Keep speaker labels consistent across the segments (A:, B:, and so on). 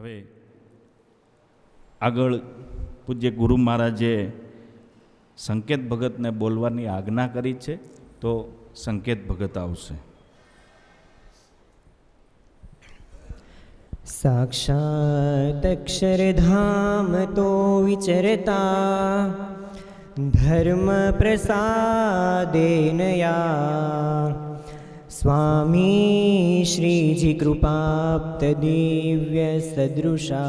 A: હવે આગળ પૂજ્ય ગુરુ મહારાજે સંકેત ભગતને બોલવાની આજ્ઞા કરી છે, તો સંકેત ભગત આવશે.
B: સાક્ષાતક્ષરધામ તો વિચરતા, ધર્મ પ્રસાદેનયા स्वामी श्रीजी कृपाप्तदिव्यसदृशा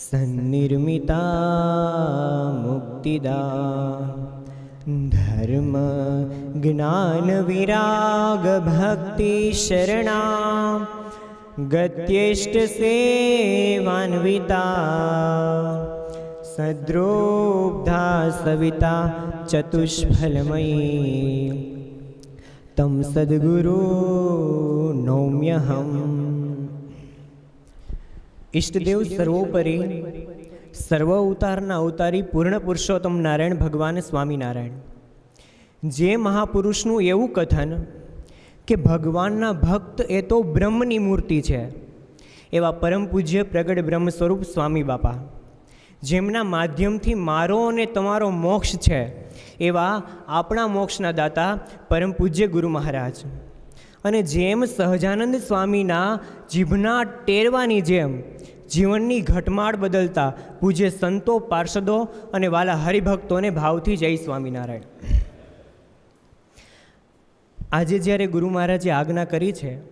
B: सन्निर्मिता मुक्तिदा धर्म ज्ञानविरागभक्तिशरणा गत्येष्टसेवान्विता सद्रोब्धा सविता चतुष्फलमयी તમ સદગુરુ નૌમ્યહમ ઈષ્ટદેવ સર્વોપરી સર્વ અવતારના અવતારી પૂર્ણ પુરુષોત્તમ નારાયણ ભગવાન સ્વામિનારાયણ જે મહાપુરુષનું એવું કથન કે ભગવાનના ભક્ત એ તો બ્રહ્મની મૂર્તિ છે એવા પરમ પૂજ્ય પ્રગટ બ્રહ્મ સ્વરૂપ સ્વામી બાપા જેમના માધ્યમથી મારો અને તમારો મોક્ષ છે, એવા આપણા મોક્ષના દાતા પરમ પૂજ્ય ગુરુ મહારાજ. અને જેમ સહજાનંદ સ્વામીના જીભના ટેરવાની જેમ જીવનની ઘટમાળ બદલતા પૂજ્ય સંતો, પાર્ષદો અને વાલા હરિભક્તોને ભાવથી જય સ્વામિનારાયણ. આજે જ્યારે ગુરુ મહારાજે આજ્ઞા કરી છે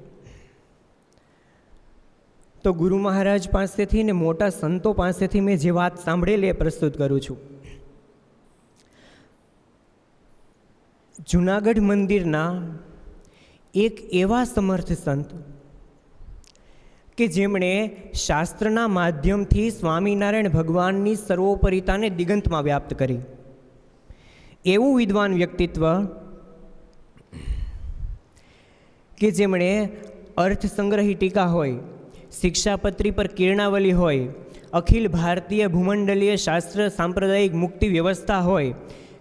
B: તો ગુરુ મહારાજ પાસેથી ને મોટા સંતો પાસેથી મેં જે વાત સાંભળેલી એ પ્રસ્તુત કરું છું. જુનાગઢ મંદિરના એક એવા સમર્થ સંત કે જેમણે શાસ્ત્રના માધ્યમથી સ્વામિનારાયણ ભગવાનની સર્વોપરિતાને દિગંતમાં વ્યાપ્ત કરી. એવું વિદ્વાન વ્યક્તિત્વ કે જેમણે અર્થ સંગ્રહી ટીકા હોય શિક્ષાપત્રી પર કિરણાવલી હોય, અખિલ ભારતીય ભૂમંડલીય શાસ્ત્ર સાંપ્રદાયિક મુક્તિ વ્યવસ્થા હોય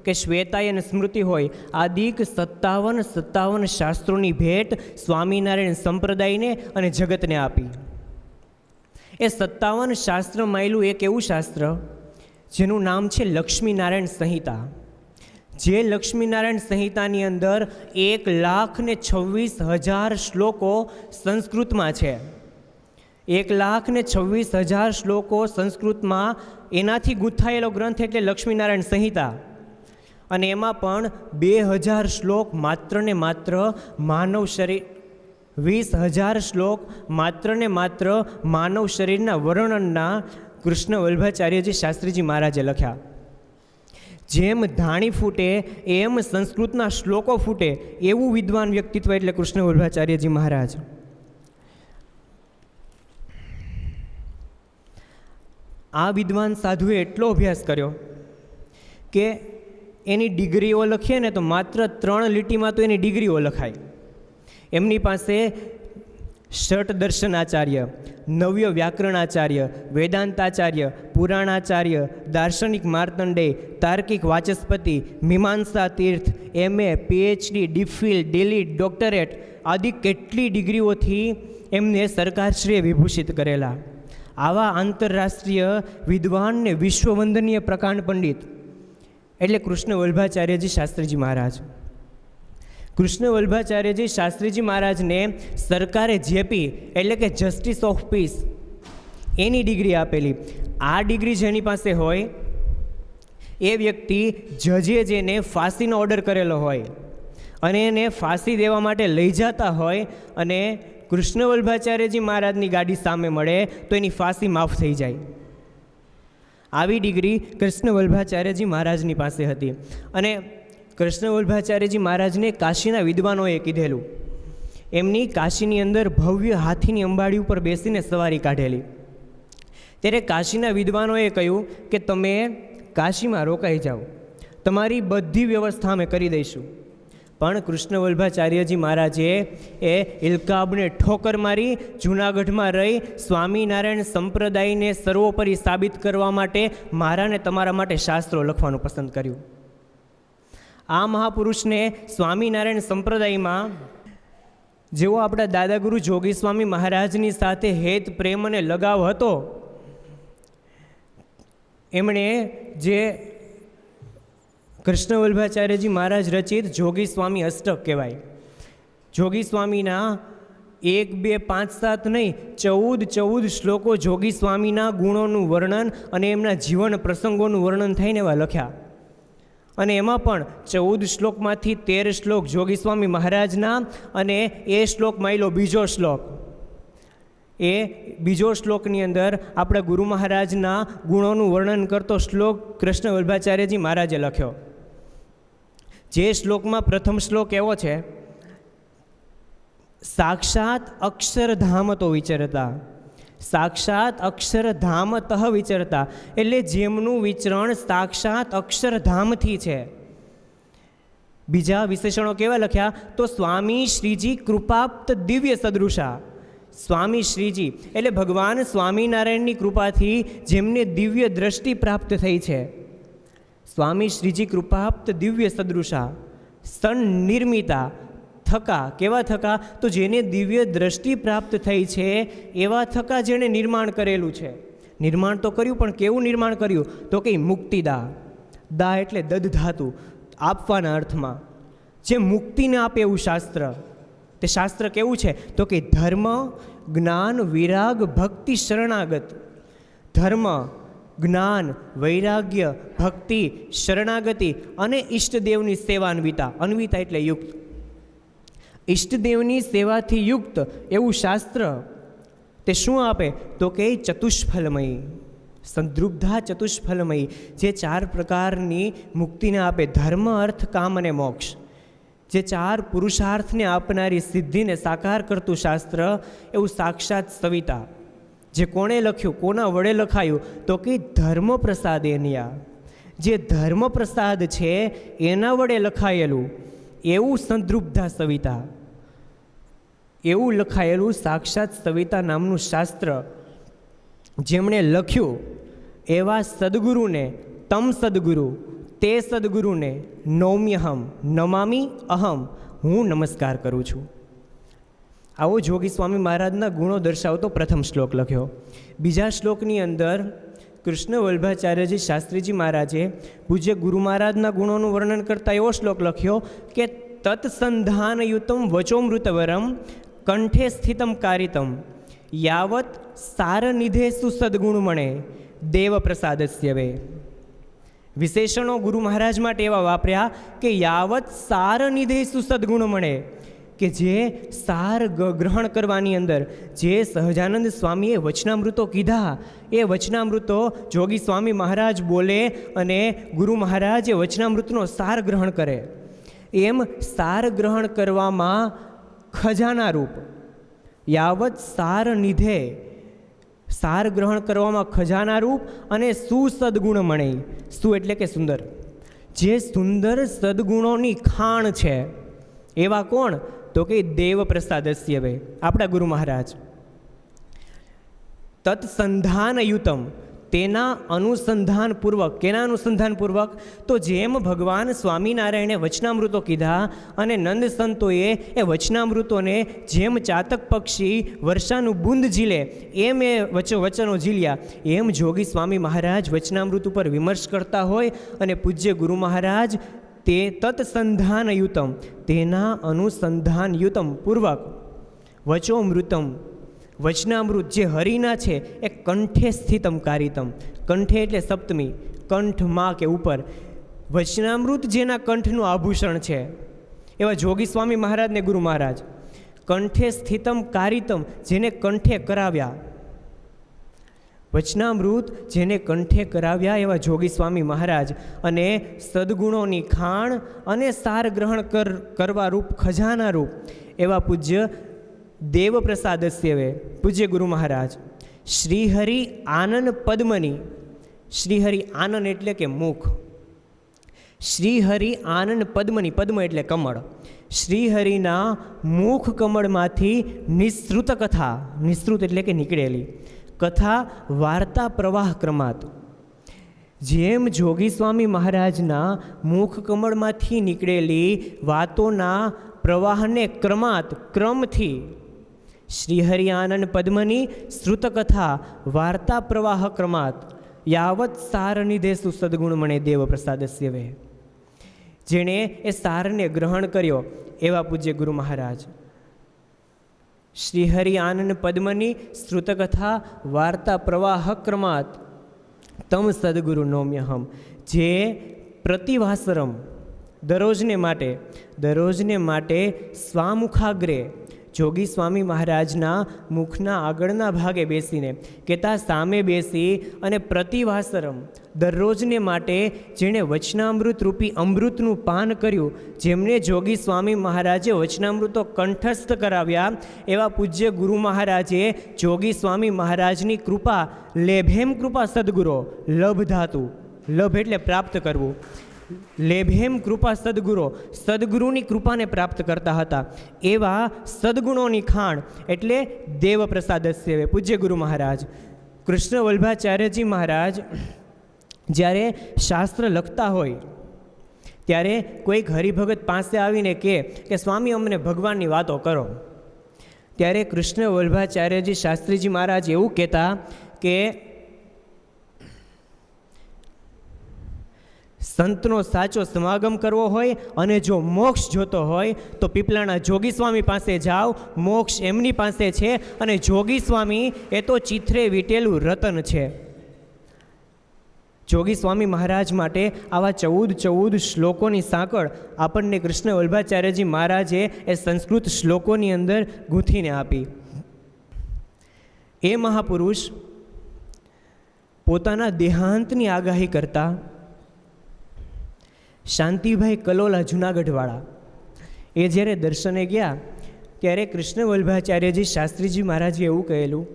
B: કે શ્વેતાયન સ્મૃતિ હોય, આદિક સત્તાવન સત્તાવન શાસ્ત્રોની ભેટ સ્વામિનારાયણ સંપ્રદાયને અને જગતને આપી. એ સત્તાવન શાસ્ત્ર માયલું એક એવું શાસ્ત્ર જેનું નામ છે લક્ષ્મીનારાયણ સંહિતા. જે લક્ષ્મીનારાયણ સંહિતાની અંદર એક લાખ ને છવ્વીસ હજાર શ્લોકો સંસ્કૃતમાં છે. એક લાખ ને છવ્વીસ હજાર શ્લોકો સંસ્કૃતમાં એનાથી ગૂંથાયેલો ગ્રંથ એટલે લક્ષ્મીનારાયણ સંહિતા. અને એમાં પણ બે હજાર શ્લોક માત્ર ને માત્ર માનવ શરીર, વીસ હજાર શ્લોક માત્ર ને માત્ર માનવ શરીરના વર્ણનના કૃષ્ણ વલ્ભાચાર્યજી શાસ્ત્રીજી મહારાજે લખ્યા. જેમ ધાણી ફૂટે, એમ સંસ્કૃતના શ્લોકો ફૂટે એવું વિદ્વાન વ્યક્તિત્વ એટલે કૃષ્ણ વલ્ભાચાર્યજી મહારાજ. આ વિદ્વાન સાધુએ એટલો અભ્યાસ કર્યો કે એની ડિગ્રીઓ લખીએ ને તો માત્ર ત્રણ લીટીમાં તો એની ડિગ્રીઓ લખાય. એમની પાસે ષટ દર્શનાચાર્ય, નવ્ય વ્યાકરણાચાર્ય, વેદાંતાચાર્ય, પુરાણાચાર્ય, દાર્શનિક માર્તંડેય તાર્કિક વાચસ્પતિ, મીમાંસા તીર્થ, MA, PhD, DPhil, DLitt, doctorate આદિ કેટલી ડિગ્રીઓથી એમને સરકારશ્રીએ વિભૂષિત કરેલા. આવા આંતરરાષ્ટ્રીય વિદ્વાન ને વિશ્વવંદનીય પ્રકાંડ પંડિત એટલે કૃષ્ણ વલ્ભાચાર્યજી શાસ્ત્રીજી મહારાજ. કૃષ્ણ વલ્ભાચાર્યજી શાસ્ત્રીજી મહારાજને સરકારે જેપી એટલે કે જસ્ટિસ ઓફ પીસ એની ડિગ્રી આપેલી. આ ડિગ્રી જેની પાસે હોય એ વ્યક્તિ જજે જેને ફાંસીનો ઓર્ડર કરેલો હોય અને એને ફાંસી દેવા માટે લઈ જતા હોય અને કૃષ્ણ વલ્ભાચાર્યજી મહારાજની ગાડી સામે મળે તો એની ફાંસી માફ થઈ જાય. આવી ડિગ્રી કૃષ્ણ વલ્ભાચાર્યજી મહારાજની પાસે હતી. અને કૃષ્ણ વલ્ભાચાર્યજી મહારાજને કાશીના વિદ્વાનોએ કીધેલું. એમની કાશીની અંદર ભવ્ય હાથીની અંબાડી ઉપર બેસીને સવારી કાઢેલી. ત્યારે કાશીના વિદ્વાનોએ કહ્યું કે તમે કાશીમાં રોકાઈ જાઓ. તમારી બધી વ્યવસ્થા અમે કરી દઈશું. પણ કૃષ્ણ વલ્ભાચાર્યજી મહારાજે એ ઇલકાબને ઠોકર મારી, જૂનાગઢમાં રહી, સ્વામિનારાયણ સંપ્રદાયને સર્વોપરી સાબિત કરવા માટે મારાને તમારા માટે શાસ્ત્રો લખવાનું પસંદ કર્યું. આ મહાપુરુષને સ્વામિનારાયણ સંપ્રદાયમાં જેવો આપણા દાદાગુરુ જોગી સ્વામી મહારાજની સાથે હેત પ્રેમ અને લગાવ હતો, એમણે જે કૃષ્ણ વલ્ભાચાર્યજી મહારાજ રચિત જોગી સ્વામી અષ્ટક કહેવાય. જોગી સ્વામીના એક, બે, પાંચ, સાત નહીં, ચૌદ ચૌદ શ્લોકો જોગી સ્વામીના ગુણોનું વર્ણન અને એમના જીવન પ્રસંગોનું વર્ણન થઈને એવા લખ્યા. અને એમાં પણ ચૌદ શ્લોકમાંથી તેર શ્લોક જોગી સ્વામી મહારાજના અને એ શ્લોક માયલો બીજો શ્લોક. એ બીજો શ્લોકની અંદર આપણા ગુરુ મહારાજના ગુણોનું વર્ણન કરતો શ્લોક કૃષ્ણ વલ્ભાચાર્યજી મહારાજે લખ્યો. જે શ્લોકમાં પ્રથમ શ્લોક એવો છે, સાક્ષાત અક્ષરધામ તો વિચરતા. સાક્ષાત અક્ષરધામતઃ વિચરતા. એટલે જેમનું વિચરણ સાક્ષાત અક્ષરધામથી છે. બીજા વિશેષણો કેવા લખ્યા? તો સ્વામી શ્રીજી કૃપાપ્ત દિવ્ય સદૃશા. સ્વામી શ્રીજી, એટલે ભગવાન સ્વામિનારાયણની કૃપાથી જેમને દિવ્ય દ્રષ્ટિ પ્રાપ્ત થઈ છે. સ્વામી શ્રીજી કૃપાપ્ત દિવ્ય સદૃશા, સન નિર્મિતા, થકા. કેવા થકા? તો જેને દિવ્ય દ્રષ્ટિ પ્રાપ્ત થઈ છે, એવા થકા જેણે નિર્માણ કરેલું છે. નિર્માણ તો કર્યું, પણ કેવું નિર્માણ કર્યું? તો કે મુક્તિદા દા. એટલે દદ ધાતુ, આપવાના અર્થમાં. જે મુક્તિને આપે એવું શાસ્ત્ર. તે શાસ્ત્ર કેવું છે? તો કે ધર્મ, જ્ઞાન, વિરાગ, ભક્તિ શરણાગત. ધર્મ જ્ઞાન, વૈરાગ્ય, ભક્તિ, શરણાગતિ અને ઈષ્ટદેવની સેવા અન્વિતા અન્વિતા એટલે યુક્ત. ઈષ્ટદેવની સેવાથી યુક્ત એવું શાસ્ત્ર તે શું આપે? તો કે ચતુષ્ફલમયી. સંદૃગ્ધા ચતુષ્ફલમયી, જે ચાર પ્રકારની મુક્તિને આપે. ધર્મ, અર્થ, કામ અને મોક્ષ. જે ચાર પુરુષાર્થને આપનારી સિદ્ધિને સાકાર કરતું શાસ્ત્ર એવું સાક્ષાત સવિતા. જે કોણે લખ્યું, કોના વડે લખાયું, તો કે ધર્મ પ્રસાદ એનિયા. જે ધર્મ પ્રસાદ છે, એના વડે લખાયેલું, એવું સંદૃપ્ધા સવિતા. એવું લખાયેલું સાક્ષાત સવિતા નામનું શાસ્ત્ર. જેમણે લખ્યું, એવા સદગુરુને, તમ સદગુરુ, તે સદગુરુને નૌમ્યહમ, નમામી અહમ, હું નમસ્કાર કરું છું. આવો જોગી સ્વામી મહારાજના ગુણો દર્શાવતો પ્રથમ શ્લોક લખ્યો. બીજા શ્લોકની અંદર કૃષ્ણ વલ્ભાચાર્યજી શાસ્ત્રીજી મહારાજે પૂજ્ય ગુરુ મહારાજના ગુણોનું વર્ણન કરતા એવો શ્લોક લખ્યો કે તત્સંધાનયુતમ વચોમૃતવરમ કંઠે સ્થિતમ કારિતમ યાવત સારનિધેસુ સદગુણમણે દેવ પ્રસાદસ્યવે વિશેષણો ગુરુ મહારાજ માટે એવા વાપર્યા કે યાવત સારનિધેસુ સદગુણમણે કે જે સાર ગ્રહણ કરવાની અંદર, જે સહજાનંદ સ્વામીએ વચનામૃતો કીધા, એ વચનામૃતો જોગી સ્વામી મહારાજ બોલે અને ગુરુ મહારાજ એ વચનામૃતનો સાર ગ્રહણ કરે. એમ સાર ગ્રહણ કરવામાં ખજાના રૂપ, યાવત સાર નિધે. સાર ગ્રહણ કરવામાં ખજાના રૂપ અને સુસદગુણ મણે. સુ એટલે કે સુંદર. જે સુંદર સદગુણોની ખાણ છે, એવા કોણ? તો કે દેવ પ્રસાદસ્યવે આપણા ગુરુ મહારાજ. તત્સંધાનયુતમ. તેના અનુસંધાનપૂર્વક, કેના અનુસંધાનપૂર્વક? તો જેમ ભગવાન સ્વામિનારાયણે વચનામૃતો કીધા અને નંદ સંતોએ એ વચનામૃતોને જેમ ચાતક પક્ષી વર્ષાનું બુંદ ઝીલે, એમ એ વચ, વચનો ઝીલ્યા. એમ જોગી સ્વામી મહારાજ વચનામૃત ઉપર વિમર્શ કરતા હોય અને પૂજ્ય ગુરુ મહારાજ તે તત્સંધાનયુતમ, તેના અનુસંધાનયુતમ પૂર્વક. વચોમૃતમ વચનામૃત જે હરિના છે, એ કંઠે સ્થિતમ કારિતમ. કંઠે એટલે સપ્તમી કંઠમાં કે ઉપર. વચનામૃત જેના કંઠનું આભૂષણ છે. એવા જોગી સ્વામી મહારાજને ગુરુ મહારાજ, કંઠે સ્થિતમ કારિતમ જેને કંઠે કરાવ્યા. વચનામૃત જેને કંઠે કરાવ્યા એવા જોગી સ્વામી મહારાજ અને સદગુણોની ખાણ અને સાર ગ્રહણ કર, કરવા રૂપ ખજાના રૂપ એવા પૂજ્ય દેવપ્રસાદ પ્રસાદસ્ય પૂજ્ય ગુરુ મહારાજ, શ્રીહરિ આનંદ પદ્મની, શ્રીહરિ આનંદ એટલે કે મુખ. શ્રીહરિ આનંદ પદ્મની, પદ્મ એટલે કમળ. શ્રીહરિના મુખ કમળમાંથી નિસૃત કથા, નિસૃત એટલે કે નીકળેલી. કથા વાર્તા પ્રવાહ ક્રમાત. જેમ જોગી સ્વામી મહારાજના મુખ કમળમાંથી નીકળેલી વાતોના પ્રવાહને ક્રમાત, ક્રમથી. શ્રીહરિ આનંદ પદ્મની શ્રુતકથા વાર્તા પ્રવાહ ક્રમાત. યાવત સાર નિધેસુ સદગુણ મણે દેવ પ્રસાદસ્ય વે જેણે એ સારને ગ્રહણ કર્યો એવા પૂજ્ય ગુરુ મહારાજ. શ્રીહરિ આનંદ પદ્મની શ્રુતકથા વાર્તા પ્રવાહ ક્રમાત. તમ સદગુરુ નોમ્યહમ, જે પ્રતિવાસરમ દરરોજને માટે દરરોજને માટે સ્વામુખાગ્રે જોગી સ્વામી મહારાજના મુખના આગળના ભાગે બેસીને, કહેતા, સામે બેસી અને પ્રતિવાસરમ, દરરોજને માટે જેણે વચનામૃત રૂપી અમૃતનું પાન કર્યું, જેમને જોગી સ્વામી મહારાજે વચનામૃતો કંઠસ્થ કરાવ્યા, એવા પૂજ્ય ગુરુ મહારાજે જોગી સ્વામી મહારાજની કૃપા, લેભેમ કૃપા સદગુરો, લભ ધાતુ, લભ એટલે પ્રાપ્ત કરવું. લેભેમ કૃપા સદગુરો સદગુરુની કૃપાને પ્રાપ્ત કરતા હતા. એવા સદગુણોની ખાણ એટલે દેવ સેવે પૂજ્ય ગુરુ મહારાજ. કૃષ્ણ વલ્ભાચાર્યજી મહારાજ, જ્યારે શાસ્ત્ર લખતા હોય, ત્યારે કોઈક હરિભગત પાસે આવીને કહે કે, સ્વામી, અમને ભગવાનની વાતો કરો. ત્યારે કૃષ્ણ વલ્ભાચાર્યજી શાસ્ત્રીજી મહારાજ એવું કહેતા કે સંતનો સાચો સમાગમ કરવો હોય અને જો મોક્ષ જોતો હોય, તો પીપલાણા જોગી સ્વામી પાસે જાઓ. મોક્ષ એમની પાસે છે અને જોગી સ્વામી એ તો ચિત્રે વીટેલું રતન છે. જોગી સ્વામી મહારાજ માટે આવા ચૌદ ચૌદ શ્લોકોની સાંકળ આપણને કૃષ્ણ વલ્ભાચાર્યજી મહારાજે એ સંસ્કૃત શ્લોકોની અંદર ગૂંથીને આપી. એ મહાપુરુષ પોતાના દેહાંતની આગાહી કરતા શાંતિભાઈ કલોલા જુનાગઢવાળા. એ જ્યારે દર્શને ગયા, ત્યારે કૃષ્ણ વલ્ભાચાર્યજી શાસ્ત્રીજી મહારાજે એવું કહેલું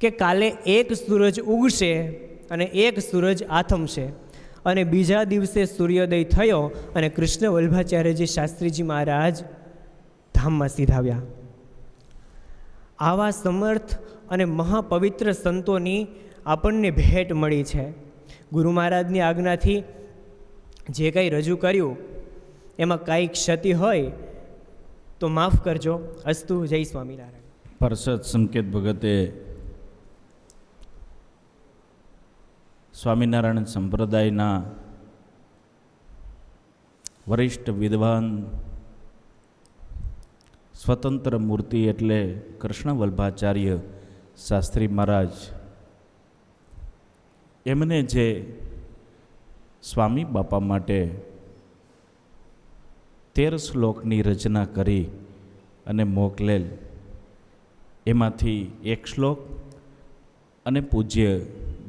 B: કે કાલે એક સૂરજ ઉગશે અને એક સૂરજ આથમશે અને બીજા દિવસે સૂર્યોદય થયો અને કૃષ્ણ વલ્ભાચાર્યજી શાસ્ત્રીજી મહારાજ ધામમાં સીધાવ્યા. આવા સમર્થ અને મહાપવિત્ર સંતોની આપણને ભેટ મળી છે. ગુરુ મહારાજની આજ્ઞાથી જે કંઈ રજૂ કર્યું, એમાં કાંઈ ક્ષતિ હોય, તો માફ કરજો. અસ્તુ, જય સ્વામિનારાયણ.
A: પરસદ સંકેત ભગતે સ્વામિનારાયણ સંપ્રદાયના વરિષ્ઠ વિદ્વાન, સ્વતંત્ર મૂર્તિ એટલે કૃષ્ણ વલ્ભાચાર્ય શાસ્ત્રી મહારાજ, એમને જે સ્વામી બાપા માટે તેર શ્લોકની રચના કરી અને મોકલેલ એમાંથી એક શ્લોક અને પૂજ્ય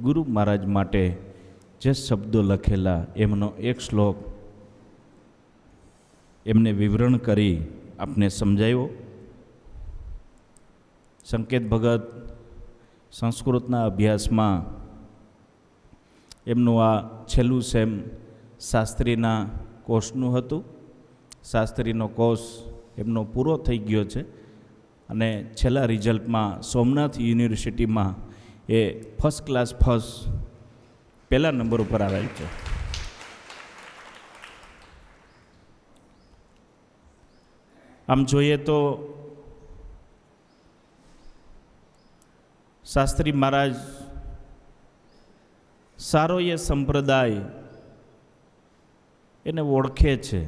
A: ગુરુ મહારાજ માટે જે શબ્દો લખેલા, એમનો એક શ્લોક એમને વિવરણ કરી આપને સમજાવ્યો સંકેત ભગત સંસ્કૃતના અભ્યાસમાં એમનું આ છેલ્લું સેમ શાસ્ત્રીના કોર્સનું હતું. શાસ્ત્રીનો કોર્સ એમનો પૂરો થઈ ગયો છે અને છેલ્લા રિઝલ્ટમાં સોમનાથ યુનિવર્સિટીમાં એ ફર્સ્ટ ક્લાસ ફર્સ્ટ પહેલા નંબર ઉપર આવેલ છે. આમ જોઈએ તો શાસ્ત્રી મહારાજ સારો એ સંપ્રદાય એને ઓળખે છે.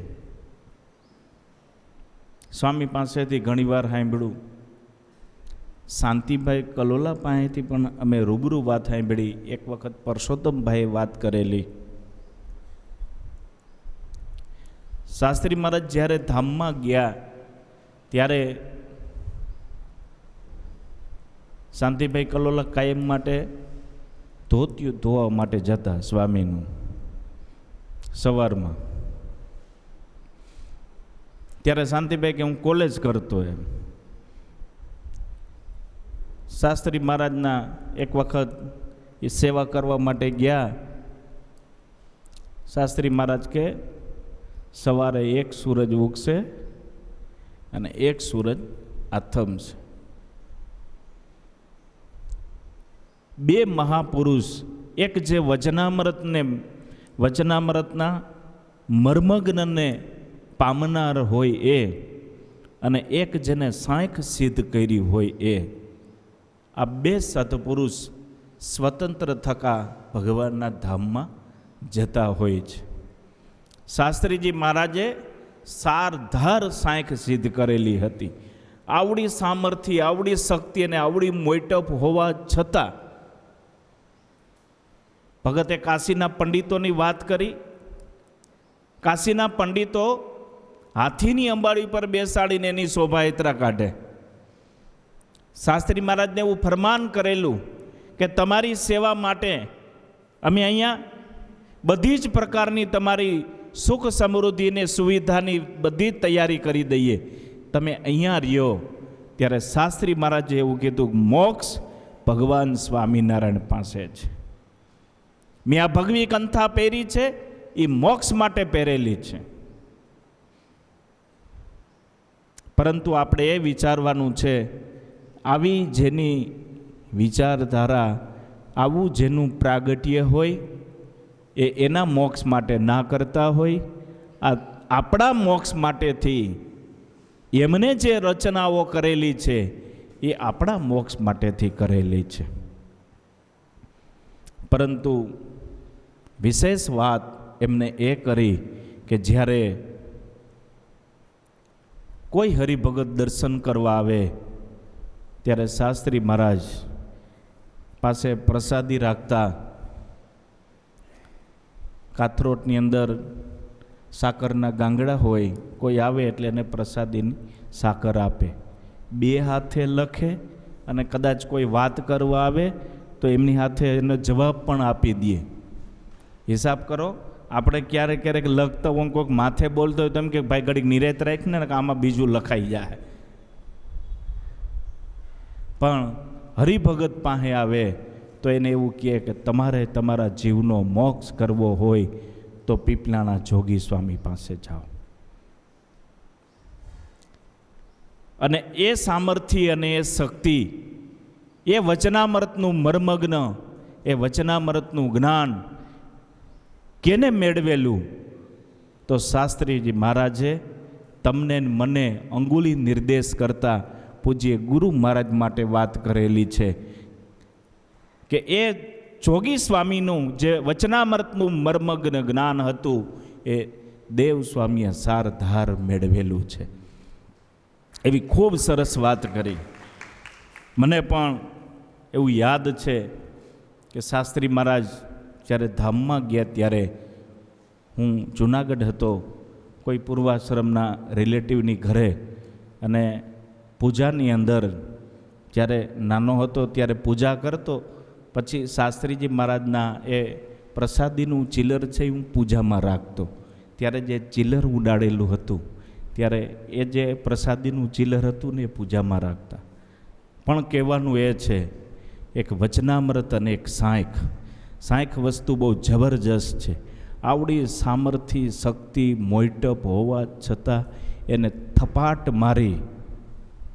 A: સ્વામી પાસેથી ઘણીવાર સાંભળ્યું, શાંતિભાઈ કલોલા પાસેથી પણ અમે રૂબરૂ વાત સાંભળી. એક વખત પરસોત્તમભાઈએ વાત કરેલી. શાસ્ત્રી મહારાજ જ્યારે ધામમાં ગયા, ત્યારે શાંતિભાઈ કલોલા કાયમ માટે ધોતિયું ધોવા માટે જતા સ્વામીનું સવારમાં. ત્યારે શાંતિભાઈ કે હું કોલેજ કરતો એમ. શાસ્ત્રી મહારાજના એક વખત એ સેવા કરવા માટે ગયા. શાસ્ત્રી મહારાજ કે, સવારે એક સૂરજ ઉગશે અને એક સૂરજ આથમશે. બે મહાપુરુષ, એક જે વચનામૃતને વચનામૃતના મર્મગ્નને પામનાર હોય એ અને એક જેને સાંખ સિદ્ધ કરી હોય એ, આ બે સત્પુરુષ સ્વતંત્ર થકા ભગવાનના ધામમાં જતા હોય છે. શાસ્ત્રીજી મહારાજે સારધાર સાંખ સિદ્ધ કરેલી હતી. આવડી સામર્થ્ય, આવડી શક્તિ અને આવડી મોટપ હોવા છતાં ભગતે કાશીના પંડિતોની વાત કરી. કાશીના પંડિતો હાથીની અંબાડી પર બેસાડીને એની શોભાયાત્રા કાઢે. શાસ્ત્રી મહારાજને એવું ફરમાન કરેલું કે તમારી સેવા માટે અમે અહીંયા બધી જ પ્રકારની તમારી સુખ સમૃદ્ધિને સુવિધાની બધી જ તૈયારી કરી દઈએ. તમે અહીંયા રહ્યો. ત્યારે શાસ્ત્રી મહારાજે એવું કીધું, મોક્ષ ભગવાન સ્વામિનારાયણ પાસે છે મેં આ ભગવી કંથા પહેરી છે એ મોક્ષ માટે પહેરેલી છે. પરંતુ આપણે એ વિચારવાનું છે, આવી જેની વિચારધારા, આવું જેનું પ્રાગટ્ય હોય, એ એના મોક્ષ માટે ના કરતા હોય, આ આપણા મોક્ષ માટેથી એમને જે રચનાઓ કરેલી છે, એ આપણા મોક્ષ માટેથી કરેલી છે. પરંતુ વિશેષ વાત એમને એ કરી કે જ્યારે કોઈ હરિભગત દર્શન કરવા આવે, ત્યારે શાસ્ત્રી મહારાજ પાસે પ્રસાદી રાખતા કાથરોટની અંદર સાકરના ગાંગડા હોય, કોઈ આવે એટલે એને પ્રસાદીની સાકર આપે. બે હાથે લખે અને કદાચ કોઈ વાત કરવા આવે, તો એમની હાથે એનો જવાબ પણ આપી દે. હિસાબ કરો. આપણે ક્યારેક ક્યારેક લખતા હોય કોઈક માથે બોલતો હોય તેમ કે ભાઈ ઘડીક નિરેત રાખીને ને આમાં બીજું લખાઈ જાય પણ હરિભગત પાસે આવે તો એને એવું કહે કે તમારે તમારા જીવનો મોક્ષ કરવો હોય તો પીપલાણા જોગી સ્વામી પાસે જાઓ. અને એ સામર્થ્ય અને એ શક્તિ, એ વચનામૃતનું મર્મગ્ન, એ વચનામૃતનું જ્ઞાન કેને મેળવેલું? તો શાસ્ત્રીજી મહારાજે તમને મને અંગુલી નિર્દેશ કરતા પૂજ્ય ગુરુ મહારાજ માટે વાત કરેલી છે કે એ જોગી સ્વામીનું જે વચનામૃતનું મર્મગ્ન જ્ઞાન હતું, એ દેવ સ્વામીએ સારધાર મેળવેલું છે. એવી ખૂબ સરસ વાત કરી. મને પણ એવું યાદ છે કે શાસ્ત્રી મહારાજ જ્યારે ધામમાં ગયા ત્યારે હું જુનાગઢ હતો, કોઈ પૂર્વાશ્રમના રિલેટિવની ઘરે અને પૂજાની અંદર જ્યારે નાનો હતો ત્યારે પૂજા કરતો, પછી શાસ્ત્રીજી મહારાજના એ પ્રસાદીનું ચિલર છે હું પૂજામાં રાખતો. ત્યારે જે ચિલર ઉડાડેલું હતું, ત્યારે એ જે પ્રસાદીનું ચિલર હતું ને એ પૂજામાં રાખતા. પણ કહેવાનું એ છે, એક વચનામૃત અને એક સાંખ. સાંખ વસ્તુ બહુ જબરજસ્ત છે. આવડી સામર્થ્ય, શક્તિ મોઈટપ હોવા છતાં એને થપાટ મારી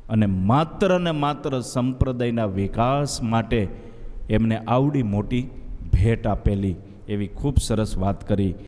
A: અને માત્ર ને માત્ર સંપ્રદાયના વિકાસ માટે એમને આવડી મોટી ભેટ આપેલી એવી ખૂબ સરસ વાત કરી.